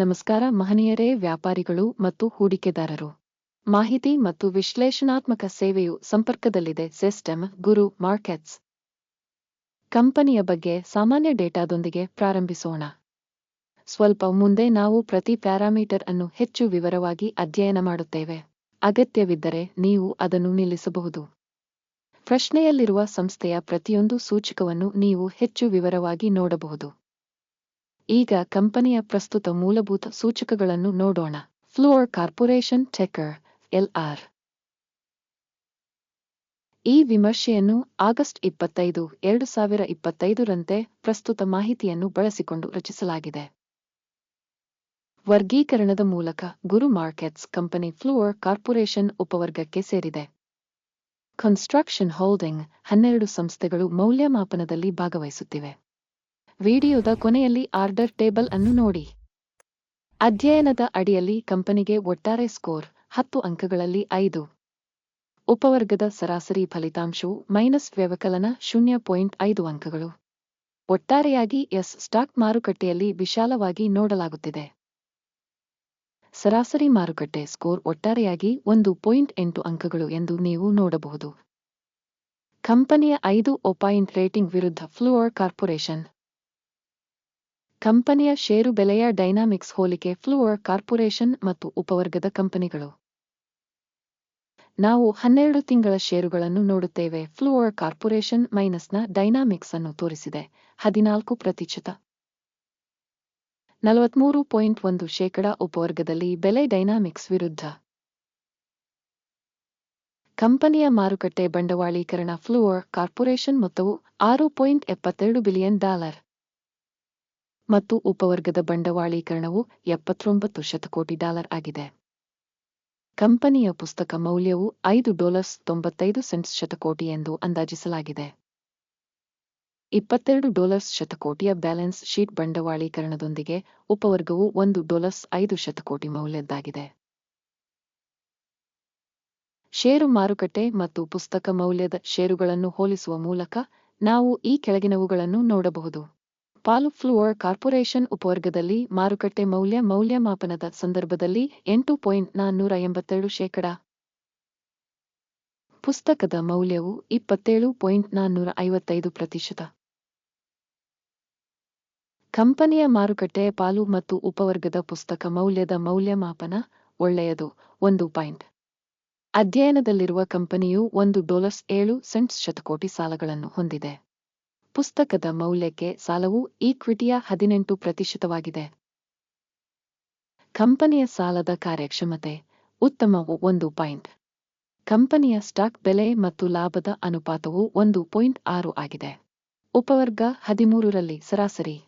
ನಮಸ್ಕಾರ ಮಹನೀಯರೇ, ವ್ಯಾಪಾರಿಗಳು ಮತ್ತು ಹೂಡಿಕೆದಾರರು. ಮಾಹಿತಿ ಮತ್ತು ವಿಶ್ಲೇಷಣಾತ್ಮಕ ಸೇವೆಯು ಸಂಪರ್ಕದಲ್ಲಿದೆ, ಸಿಸ್ಟಮ್, ಗುರು, ಮಾರ್ಕೆಟ್ಸ್. ಕಂಪನಿಯ ಬಗ್ಗೆ ಸಾಮಾನ್ಯ ಡೇಟಾದೊಂದಿಗೆ ಪ್ರಾರಂಭಿಸೋಣ. ಸ್ವಲ್ಪ ಮುಂದೆ ನಾವು ಪ್ರತಿ ಪ್ಯಾರಾಮೀಟರ್ ಅನ್ನು ಹೆಚ್ಚು ವಿವರವಾಗಿ ಅಧ್ಯಯನ ಮಾಡುತ್ತೇವೆ. ಅಗತ್ಯವಿದ್ದರೆ ನೀವು ಅದನ್ನು ನಿಲ್ಲಿಸಬಹುದು. ಪ್ರಶ್ನೆಯಲ್ಲಿರುವ ಸಂಸ್ಥೆಯ ಪ್ರತಿಯೊಂದು ಸೂಚಕವನ್ನು ನೀವು ಹೆಚ್ಚು ವಿವರವಾಗಿ ನೋಡಬಹುದು. ಈಗ ಕಂಪನಿಯ ಪ್ರಸ್ತುತ ಮೂಲಭೂತ ಸೂಚಕಗಳನ್ನು ನೋಡೋಣ. ಫ್ಲೋರ್ ಕಾರ್ಪೊರೇಷನ್ ಟೆಕರ್ ಎಲ್ಆರ್ ಈ ವಿಮರ್ಶೆಯನ್ನು ಆಗಸ್ಟ್ ಇಪ್ಪತ್ತೈದು, ಎರಡು ಸಾವಿರ ಇಪ್ಪತ್ತೈದರಂತೆ ಪ್ರಸ್ತುತ ಮಾಹಿತಿಯನ್ನು ಬಳಸಿಕೊಂಡು ರಚಿಸಲಾಗಿದೆ. ವರ್ಗೀಕರಣದ ಮೂಲಕ ಗುರು ಮಾರ್ಕೆಟ್ಸ್ ಕಂಪನಿ ಫ್ಲೋರ್ ಕಾರ್ಪೊರೇಷನ್ ಉಪವರ್ಗಕ್ಕೆ ಸೇರಿದೆ. ಕನ್ಸ್ಟ್ರಕ್ಷನ್ ಹೋಲ್ಡಿಂಗ್ ಹನ್ನೆರಡು ಸಂಸ್ಥೆಗಳು ಮೌಲ್ಯಮಾಪನದಲ್ಲಿ ಭಾಗವಹಿಸುತ್ತಿವೆ. ವಿಡಿಯೋದ ಕೊನೆಯಲ್ಲಿ ಆರ್ಡರ್ ಟೇಬಲ್ ಅನ್ನು ನೋಡಿ. ಅಧ್ಯಯನದ ಅಡಿಯಲ್ಲಿ ಕಂಪನಿಗೆ ಒಟ್ಟಾರೆ ಸ್ಕೋರ್ ಹತ್ತು ಅಂಕಗಳಲ್ಲಿ ಐದು. ಉಪವರ್ಗದ ಸರಾಸರಿ ಫಲಿತಾಂಶವು ಮೈನಸ್ ವ್ಯವಕಲನ ಶೂನ್ಯ ಪಾಯಿಂಟ್ ಐದು ಅಂಕಗಳು. ಒಟ್ಟಾರೆಯಾಗಿ ಎಸ್ ಸ್ಟಾಕ್ ಮಾರುಕಟ್ಟೆಯಲ್ಲಿ ವಿಶಾಲವಾಗಿ ನೋಡಲಾಗುತ್ತಿದೆ. ಸರಾಸರಿ ಮಾರುಕಟ್ಟೆ ಸ್ಕೋರ್ ಒಟ್ಟಾರೆಯಾಗಿ ಒಂದು ಪಾಯಿಂಟ್ ಎಂಟು ಅಂಕಗಳು ಎಂದು ನೀವು ನೋಡಬಹುದು. ಕಂಪನಿಯ ಐದು ಒಪಾಯಿಂಟ್ ರೇಟಿಂಗ್ ವಿರುದ್ಧ ಫ್ಲೋರ್ ಕಾರ್ಪೊರೇಷನ್ ಕಂಪನಿಯ ಷೇರು ಬೆಲೆಯ ಡೈನಾಮಿಕ್ಸ್ ಹೋಲಿಕೆ ಫ್ಲೋರ್ ಕಾರ್ಪೊರೇಷನ್ ಮತ್ತು ಉಪವರ್ಗದ ಕಂಪನಿಗಳು. ನಾವು ಹನ್ನೆರಡು ತಿಂಗಳ ಷೇರುಗಳನ್ನು ನೋಡುತ್ತೇವೆ. ಫ್ಲೋರ್ ಕಾರ್ಪೊರೇಷನ್ ಮೈನಸ್ನ ಡೈನಾಮಿಕ್ಸ್ ಅನ್ನು ತೋರಿಸಿದೆ. ಹದಿನಾಲ್ಕು ಪ್ರತಿಶತ. ನಲವತ್ಮೂರು ಪಾಯಿಂಟ್ ಒಂದು ಶೇಕಡ ಉಪವರ್ಗದಲ್ಲಿ ಬೆಲೆ ಡೈನಾಮಿಕ್ಸ್ ವಿರುದ್ಧ. ಕಂಪನಿಯ ಮಾರುಕಟ್ಟೆ ಬಂಡವಾಳೀಕರಣ ಫ್ಲೋರ್ ಕಾರ್ಪೊರೇಷನ್ ಮೊತ್ತವು ಆರು ಪಾಯಿಂಟ್ ಎಪ್ಪತ್ತೆರಡು ಬಿಲಿಯನ್ ಡಾಲರ್. ಮತ್ತು ಉಪವರ್ಗದ ಬಂಡವಾಳೀಕರಣವು ಎಪ್ಪತ್ತೊಂಬತ್ತು ಶತಕೋಟಿ ಡಾಲರ್ ಆಗಿದೆ. ಕಂಪನಿಯ ಪುಸ್ತಕ ಮೌಲ್ಯವು ಐದು ಡಾಲರ್ಸ್ ತೊಂಬತ್ತೈದು ಸೆಂಟ್ಸ್ ಶತಕೋಟಿ ಎಂದು ಅಂದಾಜಿಸಲಾಗಿದೆ. ಇಪ್ಪತ್ತೆರಡು ಡಾಲರ್ಸ್ ಶತಕೋಟಿಯ ಬ್ಯಾಲೆನ್ಸ್ ಶೀಟ್ ಬಂಡವಾಳೀಕರಣದೊಂದಿಗೆ ಉಪವರ್ಗವು ಒಂದು ಡಾಲರ್ಸ್ ಐದು ಶತಕೋಟಿ ಮೌಲ್ಯದ್ದಾಗಿದೆ. ಷೇರು ಮಾರುಕಟ್ಟೆ ಮತ್ತು ಪುಸ್ತಕ ಮೌಲ್ಯದ ಷೇರುಗಳನ್ನು ಹೋಲಿಸುವ ಮೂಲಕ ನಾವು ಈ ಕೆಳಗಿನವುಗಳನ್ನು ನೋಡಬಹುದು. ಪಾಲು ಫ್ಲೋರ್ ಕಾರ್ಪೊರೇಷನ್ ಉಪವರ್ಗದಲ್ಲಿ ಮಾರುಕಟ್ಟೆ ಮೌಲ್ಯ ಮೌಲ್ಯಮಾಪನದ ಸಂದರ್ಭದಲ್ಲಿ ಎಂಟು ಪಾಯಿಂಟ್ ನಾನ್ನೂರ ಎಂಬತ್ತೇಳು ಶೇಕಡ. ಪುಸ್ತಕದ ಮೌಲ್ಯವು ಇಪ್ಪತ್ತೇಳು ಪಾಯಿಂಟ್ ನಾನ್ನೂರ ಐವತ್ತೈದು ಪ್ರತಿಶತ. ಕಂಪನಿಯ ಮಾರುಕಟ್ಟೆ ಪಾಲು ಮತ್ತು ಉಪವರ್ಗದ ಪುಸ್ತಕ ಮೌಲ್ಯದ ಮೌಲ್ಯಮಾಪನ ಒಳ್ಳೆಯದು, ಒಂದು ಪಾಯಿಂಟ್. ಅಧ್ಯಯನದಲ್ಲಿರುವ ಕಂಪನಿಯು ಒಂದು ಡಾಲರ್ಸ್ ಏಳು ಸೆಂಟ್ಸ್ ಶತಕೋಟಿ ಸಾಲಗಳನ್ನು ಹೊಂದಿದೆ. ಪುಸ್ತಕದ ಮೌಲ್ಯಕ್ಕೆ ಸಾಲವು ಈಕ್ವಿಟಿಯ ಹದಿನೆಂಟು ಪ್ರತಿಶತವಾಗಿದೆ. ಕಂಪನಿಯ ಸಾಲದ ಕಾರ್ಯಕ್ಷಮತೆ, ಉತ್ತಮವು ಒಂದು ಪಾಯಿಂಟ್. ಕಂಪನಿಯ ಸ್ಟಾಕ್ ಬೆಲೆ ಮತ್ತು ಲಾಭದ ಅನುಪಾತವು ಒಂದು ಪಾಯಿಂಟ್ ಆರು ಆಗಿದೆ. ಉಪವರ್ಗ ಹದಿಮೂರರಲ್ಲಿ ಸರಾಸರಿ.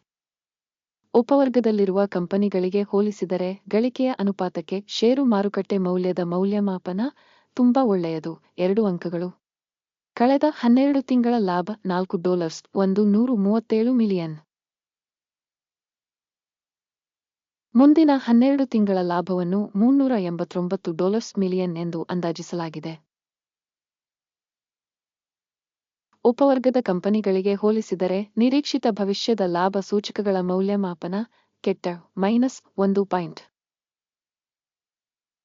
ಉಪವರ್ಗದಲ್ಲಿರುವ ಕಂಪನಿಗಳಿಗೆ ಹೋಲಿಸಿದರೆ ಗಳಿಕೆಯ ಅನುಪಾತಕ್ಕೆ ಷೇರು ಮಾರುಕಟ್ಟೆ ಮೌಲ್ಯದ ಮೌಲ್ಯಮಾಪನ ತುಂಬಾ ಒಳ್ಳೆಯದು. ಎರಡು ಅಂಕಗಳು. ಕಳೆದ ಹನ್ನೆರಡು ತಿಂಗಳ ಲಾಭ ನಾಲ್ಕು ಡಾಲರ್ಸ್, ಒಂದು ನೂರು ಮೂವತ್ತೇಳು ಮಿಲಿಯನ್. ಮುಂದಿನ ಹನ್ನೆರಡು ತಿಂಗಳ ಲಾಭವನ್ನು ಮುನ್ನೂರ ಎಂಬತ್ತೊಂಬತ್ತು ಡಾಲರ್ಸ್ ಮಿಲಿಯನ್ ಎಂದು ಅಂದಾಜಿಸಲಾಗಿದೆ. ಉಪವರ್ಗದ ಕಂಪನಿಗಳಿಗೆ ಹೋಲಿಸಿದರೆ ನಿರೀಕ್ಷಿತ ಭವಿಷ್ಯದ ಲಾಭ ಸೂಚಕಗಳ ಮೌಲ್ಯಮಾಪನ ಕೆಟ್ಟ, ಮೈನಸ್ ಒಂದು ಪಾಯಿಂಟ್.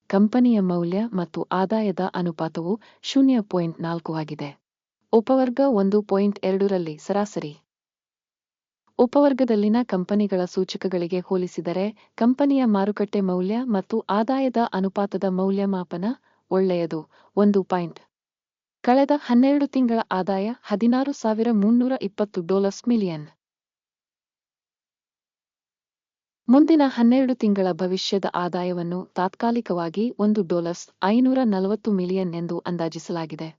ಕಂಪನಿಯ ಮೌಲ್ಯ ಮತ್ತು ಆದಾಯದ ಅನುಪಾತವು ಶೂನ್ಯ ಪಾಯಿಂಟ್ ನಾಲ್ಕು ಆಗಿದೆ. ಉಪವರ್ಗ ಒಂದು ಪಾಯಿಂಟ್ ಎರಡರಲ್ಲಿ ಸರಾಸರಿ. ಉಪವರ್ಗದಲ್ಲಿನ ಕಂಪನಿಗಳ ಸೂಚಕಗಳಿಗೆ ಹೋಲಿಸಿದರೆ ಕಂಪನಿಯ ಮಾರುಕಟ್ಟೆ ಮೌಲ್ಯ ಮತ್ತು ಆದಾಯದ ಅನುಪಾತದ ಮೌಲ್ಯಮಾಪನ ಒಳ್ಳೆಯದು. ಒಂದು ಪಾಯಿಂಟ್. ಕಳೆದ ಹನ್ನೆರಡು ತಿಂಗಳ ಆದಾಯ ಹದಿನಾರು ಸಾವಿರ ಮುನ್ನೂರ ಇಪ್ಪತ್ತು ಡಾಲರ್ಸ್ ಮಿಲಿಯನ್. ಮುಂದಿನ ಹನ್ನೆರಡು ತಿಂಗಳ ಭವಿಷ್ಯದ ಆದಾಯವನ್ನು ತಾತ್ಕಾಲಿಕವಾಗಿ ಒಂದು ಡಾಲರ್ಸ್ ಐನೂರ ನಲವತ್ತು ಮಿಲಿಯನ್ ಎಂದು ಅಂದಾಜಿಸಲಾಗಿದೆ.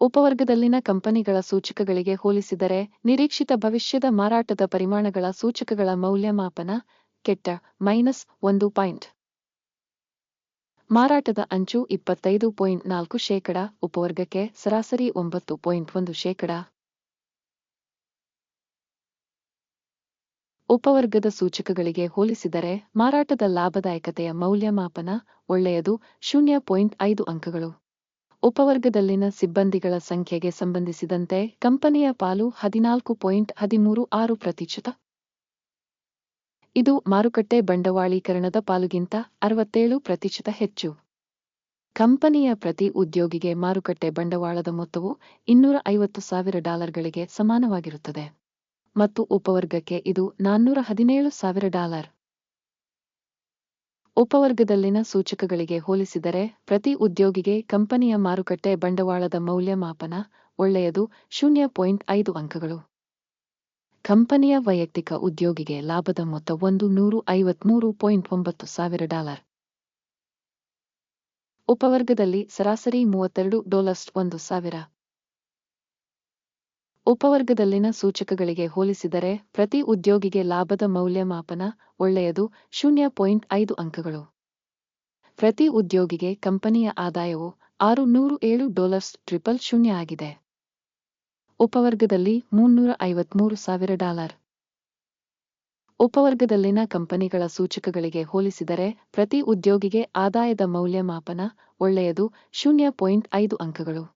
ಉಪವರ್ಗದಲ್ಲಿನ ಕಂಪನಿಗಳ ಸೂಚಕಗಳಿಗೆ ಹೋಲಿಸಿದರೆ, ನಿರೀಕ್ಷಿತ ಭವಿಷ್ಯದ ಮಾರಾಟದ ಪರಿಮಾಣಗಳ ಸೂಚಕಗಳ ಮೌಲ್ಯಮಾಪನ ಕೆಟ್ಟ ಮೈನಸ್ ಒಂದು ಪಾಯಿಂಟ್. ಮಾರಾಟದ ಅಂಚು ಇಪ್ಪತ್ತೈದು ಪಾಯಿಂಟ್ ನಾಲ್ಕು ಶೇಕಡ, ಉಪವರ್ಗಕ್ಕೆ ಸರಾಸರಿ ಒಂಬತ್ತು ಪಾಯಿಂಟ್ ಒಂದು ಶೇಕಡ. ಉಪವರ್ಗದ ಸೂಚಕಗಳಿಗೆ ಹೋಲಿಸಿದರೆ ಮಾರಾಟದ ಲಾಭದಾಯಕತೆಯ ಮೌಲ್ಯಮಾಪನ ಒಳ್ಳೆಯದು ಶೂನ್ಯ ಪಾಯಿಂಟ್ ಐದು ಅಂಕಗಳು. ಉಪವರ್ಗದಲ್ಲಿನ ಸಿಬ್ಬಂದಿಗಳ ಸಂಖ್ಯೆಗೆ ಸಂಬಂಧಿಸಿದಂತೆ ಕಂಪನಿಯ ಪಾಲು ಹದಿನಾಲ್ಕು ಪಾಯಿಂಟ್ ಹದಿಮೂರು ಆರು ಪ್ರತಿಶತ. ಇದು ಮಾರುಕಟ್ಟೆ ಬಂಡವಾಳೀಕರಣದ ಪಾಲುಗಿಂತ ಅರವತ್ತೇಳು ಪ್ರತಿಶತ ಹೆಚ್ಚು. ಕಂಪನಿಯ ಪ್ರತಿ ಉದ್ಯೋಗಿಗೆ ಮಾರುಕಟ್ಟೆ ಬಂಡವಾಳದ ಮೊತ್ತವು ಇನ್ನೂರ ಐವತ್ತು ಸಾವಿರ ಡಾಲರ್ಗಳಿಗೆ ಸಮಾನವಾಗಿರುತ್ತದೆ. ಮತ್ತು ಉಪವರ್ಗಕ್ಕೆ ಇದು ನಾನ್ನೂರ ಹದಿನೇಳು ಸಾವಿರ ಡಾಲರ್. ಉಪವರ್ಗದಲ್ಲಿನ ಸೂಚಕಗಳಿಗೆ ಹೋಲಿಸಿದರೆ, ಪ್ರತಿ ಉದ್ಯೋಗಿಗೆ ಕಂಪನಿಯ ಮಾರುಕಟ್ಟೆ ಬಂಡವಾಳದ ಮೌಲ್ಯಮಾಪನ ಒಳ್ಳೆಯದು, ಶೂನ್ಯ ಪಾಯಿಂಟ್ ಐದು ಅಂಕಗಳು. ಕಂಪನಿಯ ವೈಯಕ್ತಿಕ ಉದ್ಯೋಗಿಗೆ ಲಾಭದ ಮೊತ್ತ ಒಂದು ನೂರು ಐವತ್ಮೂರು ಪಾಯಿಂಟ್ ಒಂಬತ್ತು ಸಾವಿರ ಡಾಲರ್. ಉಪವರ್ಗದಲ್ಲಿ ಸರಾಸರಿ ಮೂವತ್ತೆರಡು ಡಾಲರ್ಸ್ ಒಂದು ಸಾವಿರ. ಉಪವರ್ಗದಲ್ಲಿನ ಸೂಚಕಗಳಿಗೆ ಹೋಲಿಸಿದರೆ ಪ್ರತಿ ಉದ್ಯೋಗಿಗೆ ಲಾಭದ ಮೌಲ್ಯಮಾಪನ ಒಳ್ಳೆಯದು, ಶೂನ್ಯ ಪಾಯಿಂಟ್ ಐದು ಅಂಕಗಳು. ಪ್ರತಿ ಉದ್ಯೋಗಿಗೆ ಕಂಪನಿಯ ಆದಾಯವು ಆರು ನೂರು ಏಳು ಡಾಲರ್ಸ್ ಟ್ರಿಪಲ್ ಶೂನ್ಯ ಆಗಿದೆ. ಉಪವರ್ಗದಲ್ಲಿ ಮುನ್ನೂರ ಐವತ್ಮೂರು ಸಾವಿರ ಡಾಲರ್. ಉಪವರ್ಗದಲ್ಲಿನ ಕಂಪನಿಗಳ ಸೂಚಕಗಳಿಗೆ ಹೋಲಿಸಿದರೆ ಪ್ರತಿ ಉದ್ಯೋಗಿಗೆ ಆದಾಯದ ಮೌಲ್ಯಮಾಪನ ಒಳ್ಳೆಯದು, ಶೂನ್ಯ ಪಾಯಿಂಟ್ ಐದು ಅಂಕಗಳು.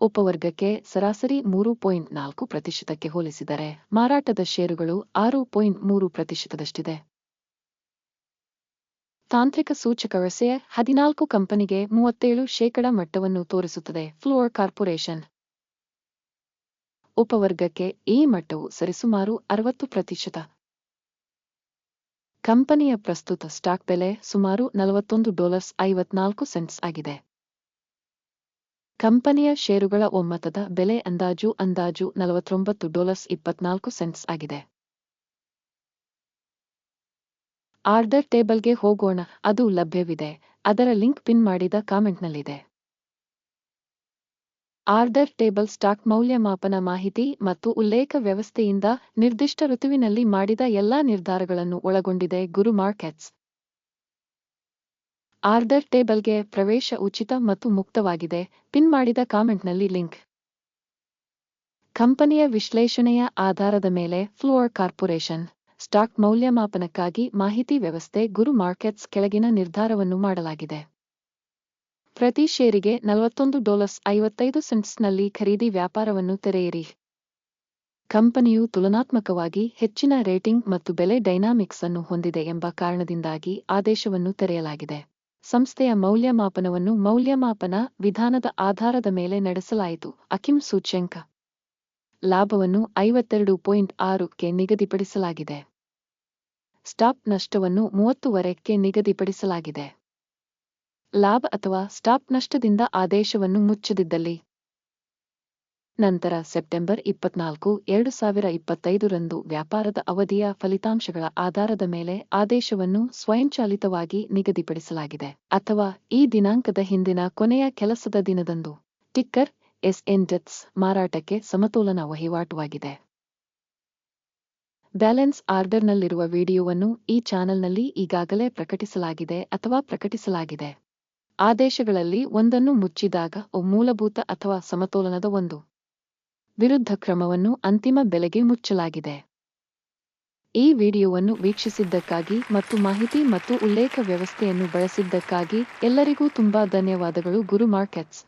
ಉಪವರ್ಗಕ್ಕೆ ಸರಾಸರಿ ಮೂರು ಪಾಯಿಂಟ್ ನಾಲ್ಕು ಪ್ರತಿಶತಕ್ಕೆ ಹೋಲಿಸಿದರೆ ಮಾರಾಟದ ಷೇರುಗಳು ಆರು ಪಾಯಿಂಟ್ ಮೂರು ಪ್ರತಿಶತದಷ್ಟಿದೆ. ತಾಂತ್ರಿಕ ಸೂಚಕ ವ್ಯವಸ್ಥೆಯ ಹದಿನಾಲ್ಕು ಕಂಪನಿಗೆ ಮೂವತ್ತೇಳು ಶೇಕಡ ಮಟ್ಟವನ್ನು ತೋರಿಸುತ್ತದೆ ಫ್ಲೋರ್ ಕಾರ್ಪೊರೇಷನ್. ಉಪವರ್ಗಕ್ಕೆ ಈ ಮಟ್ಟವು ಸರಿಸುಮಾರು ಅರವತ್ತು ಪ್ರತಿಶತ. ಕಂಪನಿಯ ಪ್ರಸ್ತುತ ಸ್ಟಾಕ್ ಬೆಲೆ ಸುಮಾರು ನಲವತ್ತೊಂದು ಡಾಲರ್ಸ್ ಐವತ್ನಾಲ್ಕು ಸೆಂಟ್ಸ್ ಆಗಿದೆ. ಕಂಪನಿಯ ಷೇರುಗಳ ಒಮ್ಮತದ ಬೆಲೆ ಅಂದಾಜು ಅಂದಾಜು ನಲವತ್ತೊಂಬತ್ತು ಡಾಲರ್ಸ್ ಇಪ್ಪತ್ನಾಲ್ಕು ಸೆಂಟ್ಸ್ ಆಗಿದೆ. ಆರ್ಡರ್ ಟೇಬಲ್ಗೆ ಹೋಗೋಣ, ಅದು ಲಭ್ಯವಿದೆ. ಅದರ ಲಿಂಕ್ ಪಿನ್ ಮಾಡಿದ ಕಾಮೆಂಟ್ನಲ್ಲಿದೆ. ಆರ್ಡರ್ ಟೇಬಲ್ ಸ್ಟಾಕ್ ಮೌಲ್ಯಮಾಪನ ಮಾಹಿತಿ ಮತ್ತು ಉಲ್ಲೇಖ ವ್ಯವಸ್ಥೆಯಿಂದ ನಿರ್ದಿಷ್ಟ ಋತುವಿನಲ್ಲಿ ಮಾಡಿದ ಎಲ್ಲಾ ನಿರ್ಧಾರಗಳನ್ನು ಒಳಗೊಂಡಿದೆ ಗುರು ಮಾರ್ಕೆಟ್ಸ್ ಆರ್ಡರ್ ಟೇಬಲ್ಗೆ ಪ್ರವೇಶ ಉಚಿತ ಮತ್ತು ಮುಕ್ತವಾಗಿದೆ. ಪಿನ್ ಮಾಡಿದ ಕಾಮೆಂಟ್ನಲ್ಲಿ ಲಿಂಕ್. ಕಂಪನಿಯ ವಿಶ್ಲೇಷಣೆಯ ಆಧಾರದ ಮೇಲೆ ಫ್ಲೋರ್ ಕಾರ್ಪೊರೇಷನ್ ಸ್ಟಾಕ್ ಮೌಲ್ಯಮಾಪನಕ್ಕಾಗಿ ಮಾಹಿತಿ ವ್ಯವಸ್ಥೆ ಗುರು ಮಾರ್ಕೆಟ್ಸ್ ಕೆಳಗಿನ ನಿರ್ಧಾರವನ್ನು ಮಾಡಲಾಗಿದೆ. ಪ್ರತಿ ಷೇರಿಗೆ ನಲವತ್ತೊಂದು ಡಾಲರ್ಸ್ ಐವತ್ತೈದು ಸೆಂಟ್ಸ್ನಲ್ಲಿ ಖರೀದಿ ವ್ಯಾಪಾರವನ್ನು ತೆರೆಯಿರಿ. ಕಂಪನಿಯು ತುಲನಾತ್ಮಕವಾಗಿ ಹೆಚ್ಚಿನ ರೇಟಿಂಗ್ ಮತ್ತು ಬೆಲೆ ಡೈನಾಮಿಕ್ಸ್ ಅನ್ನು ಹೊಂದಿದೆ ಎಂಬ ಕಾರಣದಿಂದಾಗಿ ಆದೇಶವನ್ನು ತೆರೆಯಲಾಗಿದೆ. ಸಂಸ್ಥೆಯ ಮೌಲ್ಯಮಾಪನವನ್ನು ಮೌಲ್ಯಮಾಪನ ವಿಧಾನದ ಆಧಾರದ ಮೇಲೆ ನಡೆಸಲಾಯಿತು. ಅಕಿಂ ಸೂಚ್ಯಂಕ. ಲಾಭವನ್ನು ಐವತ್ತೆರಡು ಪಾಯಿಂಟ್ ಆರುಕ್ಕೆ ನಿಗದಿಪಡಿಸಲಾಗಿದೆ. ಸ್ಟಾಪ್ ನಷ್ಟವನ್ನು ಮೂವತ್ತುವರೆಕ್ಕೆ ನಿಗದಿಪಡಿಸಲಾಗಿದೆ. ಲಾಭ ಅಥವಾ ಸ್ಟಾಪ್ ನಷ್ಟದಿಂದ ಆದೇಶವನ್ನು ಮುಚ್ಚದಿದ್ದಲ್ಲಿ. ನಂತರ ಸೆಪ್ಟೆಂಬರ್ ಇಪ್ಪತ್ನಾಲ್ಕು, ಎರಡು ಸಾವಿರ ಇಪ್ಪತ್ತೈದರಂದು ವ್ಯಾಪಾರದ ಅವಧಿಯ ಫಲಿತಾಂಶಗಳ ಆಧಾರದ ಮೇಲೆ ಆದೇಶವನ್ನು ಸ್ವಯಂಚಾಲಿತವಾಗಿ ನಿಗದಿಪಡಿಸಲಾಗಿದೆ ಅಥವಾ ಈ ದಿನಾಂಕದ ಹಿಂದಿನ ಕೊನೆಯ ಕೆಲಸದ ದಿನದಂದು. ಟಿಕ್ಕರ್, ಎಸ್ಎನ್ ಡೆತ್ಸ್ ಮಾರಾಟಕ್ಕೆ ಸಮತೋಲನ ವಹಿವಾಟುವಾಗಿದೆ. ಬ್ಯಾಲೆನ್ಸ್ ಆರ್ಡರ್ನಲ್ಲಿರುವ ವಿಡಿಯೋವನ್ನು ಈ ಚಾನೆಲ್ನಲ್ಲಿ ಈಗಾಗಲೇ ಪ್ರಕಟಿಸಲಾಗಿದೆ ಅಥವಾ ಪ್ರಕಟಿಸಲಾಗಿದೆ. ಆದೇಶಗಳಲ್ಲಿ ಒಂದನ್ನು ಮುಚ್ಚಿದಾಗ ಮೂಲಭೂತ ಅಥವಾ ಸಮತೋಲನದ ಒಂದು. ವಿರುದ್ಧ ಕ್ರಮವನ್ನು ಅಂತಿಮ ಬೆಲೆಗೆ ಮುಚ್ಚಲಾಗಿದೆ. ಈ ವಿಡಿಯೋವನ್ನು ವೀಕ್ಷಿಸಿದ್ದಕ್ಕಾಗಿ ಮತ್ತು ಮಾಹಿತಿ ಮತ್ತು ಉಲ್ಲೇಖ ವ್ಯವಸ್ಥೆಯನ್ನು ಬಳಸಿದ್ದಕ್ಕಾಗಿ ಎಲ್ಲರಿಗೂ ತುಂಬಾ ಧನ್ಯವಾದಗಳು ಗುರು ಮಾರ್ಕೆಟ್ಸ್